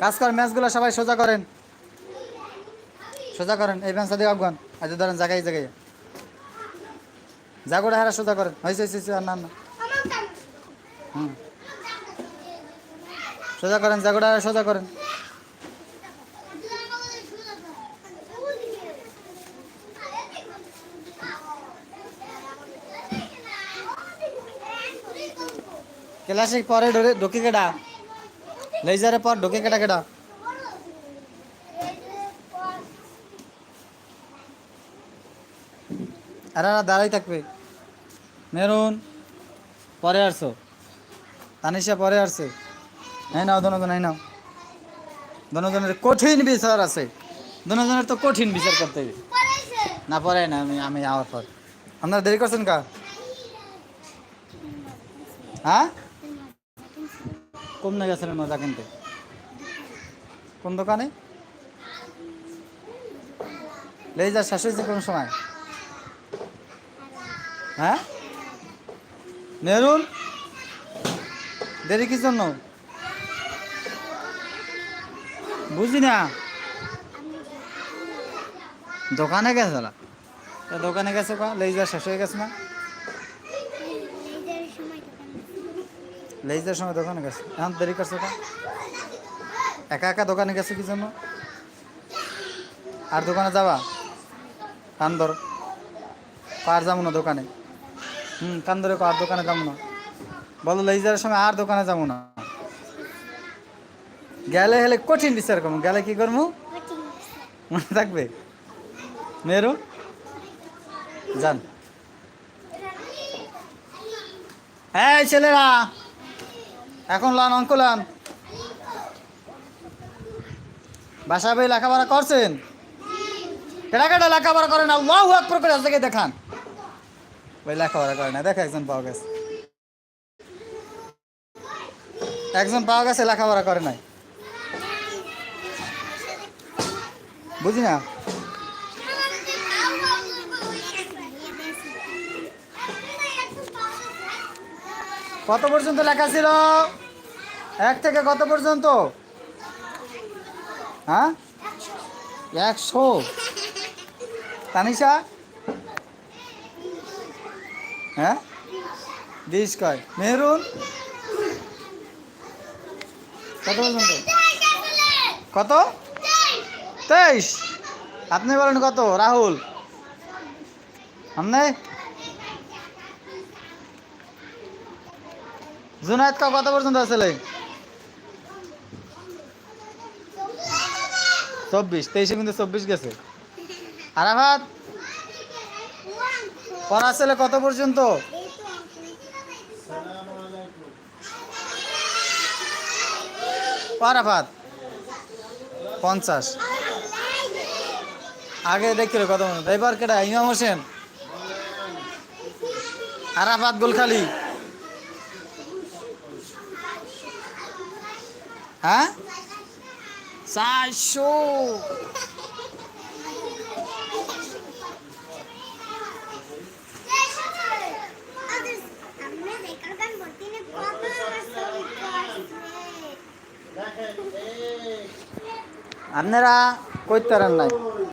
কাজ করেন, ম্যাচগুলো সবাই সোজা করেন। সোজা করেন, এই বেঞ্চা দিয়ে আফগান। আজ ধরেন জায়গায় জায়গায় জাগোড়া হারা সোজা করেন। হয়েছে হয়েছে আর না না। হুম। সোজা করেন, জাগোড়া হারা সোজা করেন। ক্লাসে পরে ঢোকে ঢোকে কেডা লেজারে পর ঢোকে কেটা কেটা। আরে দাঁড়াই থাকবে। মেরুন, পরে আসছো তানিশা, পরে আসছে। হ্যাঁ নাও, দনোজন হ্যাঁ নাও। দনোজনের কঠিন বিচার আছে। দনোজনের তো কঠিন বিচার করতে হবে। না, পরে না, আমি আমি আওয়ার পর। আপনারা দেরি করছেন কা? হ্যাঁ? কম না গেছিলেন মজা কিনতে। কোন দোকানে? লেজার শেষ হয়েছে কোন সময়? হ্যাঁ? মেরুন দেরি কি জন্য? বুঝি না। দোকানে গেছে দোকানে গেছে লেজার শেষ হয়ে গেছে না? লেজার সময় দোকানে গেছে। এখন দেরি করছে কা একা একা দোকানে গেছে কি জন্য? আর দোকানে যাবা? কান ধর। পার যাব না দোকানে। হুম কান ধরে আর দোকানে যাব না। বলো লেজারের সময় আর দোকানে যাব না। গেলে হেলে কঠিন বিচার করব। গেলে কি করব? মনে থাকবে? মেরু? যান। হ্যাঁ ছেলেরা! এখন লান, অঙ্ক লান। বাসা ভাই লেখাপড়া করছেন? কেটা কেটা লেখাপড়া করেন, আল্লাহ আকবর করে আজ থেকে দেখান। ওই লেখাপড়া করে না, দেখো একজন পাওয়া গেছে। একজন পাওয়া গেছে, লেখাপড়া করে নাই। বুঝি না? কত পর্যন্ত লেখা ছিল? এক থেকে কত পর্যন্ত? হ্যাঁ? একশো। তানিশা? হ্যাঁ? বিশ কয়। মেহরুন? কত পর্যন্ত? কত? তেইশ। আপনি বলেন কত? রাহুল। আপনি? জুনায়দ কত পর্যন্ত আসলে চব্বিশ, তেইশে কিন্তু চব্বিশ গেছে। আরাফাত পড়া ছেলে কত পর্যন্ত? আরাফাত, পঞ্চাশ। আগে দেখছিল কত পর্যন্ত। এবার কেটা ইমাম হোসেন? আরাফাত গোলখালি হ্যাঁ? চারশো আপনারা কইতে পারেন নাই।